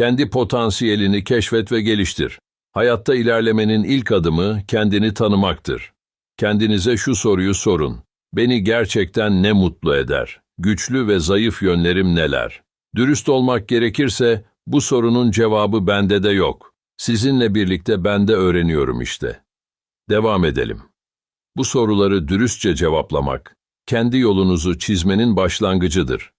Kendi potansiyelini keşfet ve geliştir. Hayatta ilerlemenin ilk adımı kendini tanımaktır. Kendinize şu soruyu sorun. Beni gerçekten ne mutlu eder? Güçlü ve zayıf yönlerim neler? Dürüst olmak gerekirse bu sorunun cevabı bende de yok. Sizinle birlikte ben de öğreniyorum işte. Devam edelim. Bu soruları dürüstçe cevaplamak, kendi yolunuzu çizmenin başlangıcıdır.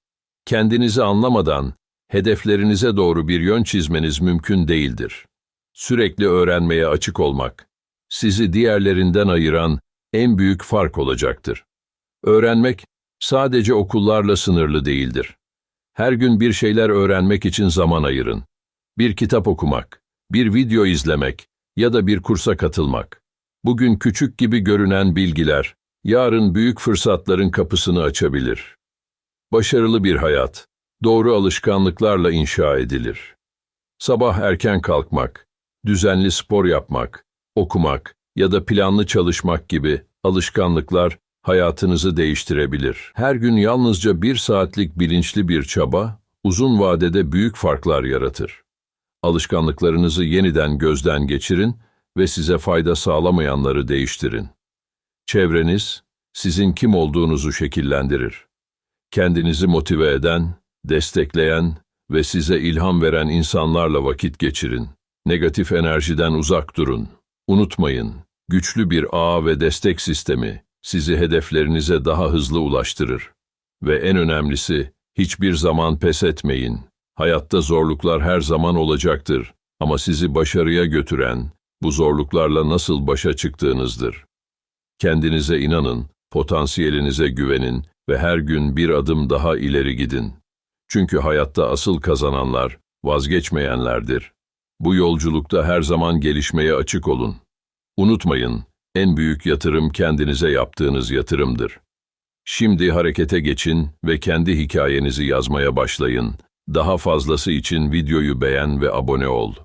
Kendinizi anlamadan hedeflerinize doğru bir yön çizmeniz mümkün değildir. Sürekli öğrenmeye açık olmak, sizi diğerlerinden ayıran en büyük fark olacaktır. Öğrenmek sadece okullarla sınırlı değildir. Her gün bir şeyler öğrenmek için zaman ayırın. Bir kitap okumak, bir video izlemek ya da bir kursa katılmak. Bugün küçük gibi görünen bilgiler, yarın büyük fırsatların kapısını açabilir. Başarılı bir hayat, doğru alışkanlıklarla inşa edilir. Sabah erken kalkmak, düzenli spor yapmak, okumak ya da planlı çalışmak gibi alışkanlıklar hayatınızı değiştirebilir. Her gün yalnızca bir saatlik bilinçli bir çaba, uzun vadede büyük farklar yaratır. Alışkanlıklarınızı yeniden gözden geçirin ve size fayda sağlamayanları değiştirin. Çevreniz, sizin kim olduğunuzu şekillendirir. Kendinizi motive eden, destekleyen ve size ilham veren insanlarla vakit geçirin. Negatif enerjiden uzak durun. Unutmayın, güçlü bir ağ ve destek sistemi sizi hedeflerinize daha hızlı ulaştırır. Ve en önemlisi, hiçbir zaman pes etmeyin. Hayatta zorluklar her zaman olacaktır ama sizi başarıya götüren, bu zorluklarla nasıl başa çıktığınızdır. Kendinize inanın, potansiyelinize güvenin ve her gün bir adım daha ileri gidin. Çünkü hayatta asıl kazananlar vazgeçmeyenlerdir. Bu yolculukta her zaman gelişmeye açık olun. Unutmayın, en büyük yatırım kendinize yaptığınız yatırımdır. Şimdi harekete geçin ve kendi hikayenizi yazmaya başlayın. Daha fazlası için videoyu beğen ve abone ol.